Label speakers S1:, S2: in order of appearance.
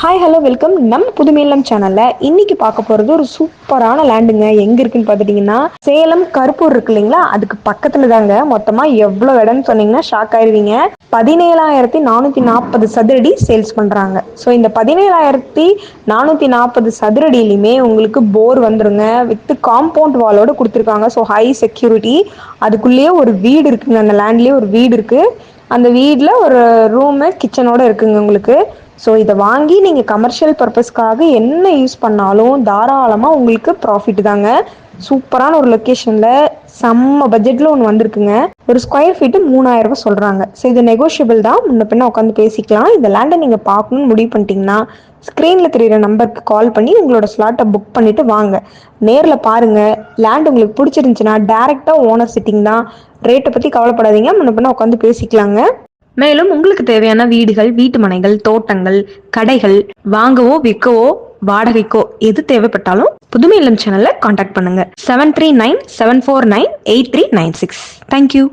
S1: Hi hello welcome நம்ம புதுமையிலம் சேனலில் இன்னைக்கு பார்க்க போகிறது ஒரு சூப்பரான லேண்டுங்க எங்கே இருக்குன்னு பார்த்துட்டிங்கன்னா சேலம் கருப்பூர் இருக்கு இல்லைங்களா? அதுக்கு பக்கத்தில் தாங்க. மொத்தமாக எவ்வளோ இடம்னு சொன்னீங்கன்னா ஷாக் ஆயிடுவீங்க பதினேழாயிரத்தி நானூற்றி நாற்பது சதுரடி சேல்ஸ் பண்ணுறாங்க ஸோ இந்த பதினேழாயிரத்தி நானூற்றி நாற்பது சதுரடியிலையுமே உங்களுக்கு போர் வந்துருங்க. வித் காம்பவுண்ட் வாலோட கொடுத்துருக்காங்க. ஸோ ஹை செக்யூரிட்டி அதுக்குள்ளேயே ஒரு வீடு இருக்குங்க. அந்த லேண்ட்லேயே ஒரு வீடு இருக்குது அந்த வீட்டில் ஒரு ரூமு கிச்சனோட இருக்குங்க உங்களுக்கு. ஸோ இதை வாங்கி நீங்கள் கமர்ஷியல் பர்பஸ்க்காக என்ன யூஸ் பண்ணாலும் தாராளமாக உங்களுக்கு ப்ராஃபிட் தாங்க. சூப்பரான ஒரு லொக்கேஷனில் செம்ம பட்ஜெட்டில் ஒன்று வந்திருக்குங்க. ஒரு ஸ்கொயர் ஃபீட்டு மூணாயிரம் ரூபாய் சொல்கிறாங்க ஸோ இது நெகோஷியபிள் தான். முன்ன பின்ன உட்காந்து பேசிக்கலாம். இந்த லேண்டை நீங்கள் பார்க்கணும்னு முடிவு பண்ணிட்டீங்கன்னா ஸ்க்ரீனில் தெரியுற நம்பருக்கு கால் பண்ணி உங்களோட ஸ்லாட்டை புக் பண்ணிவிட்டு வாங்க. நேரில் பாருங்கள் லேண்ட் உங்களுக்கு பிடிச்சிருந்துச்சுன்னா டேரெக்டாக ஓனர் சிட்டிங் தான். ரேட்டை பற்றி கவலைப்படாதீங்க. முன்ன பின்ன உட்காந்து பேசிக்கலாங்க. மேலும் உங்களுக்கு தேவையான வீடுகள் வீட்டு மனைகள் தோட்டங்கள் கடைகள் வாங்கவோ விற்கவோ வாடகைக்கோ எது தேவைப்பட்டாலும் புதுமை இல்லம் சேனல்ல காண்டாக்ட் பண்ணுங்க. Seven three nine seven four nine eight three nine six thank you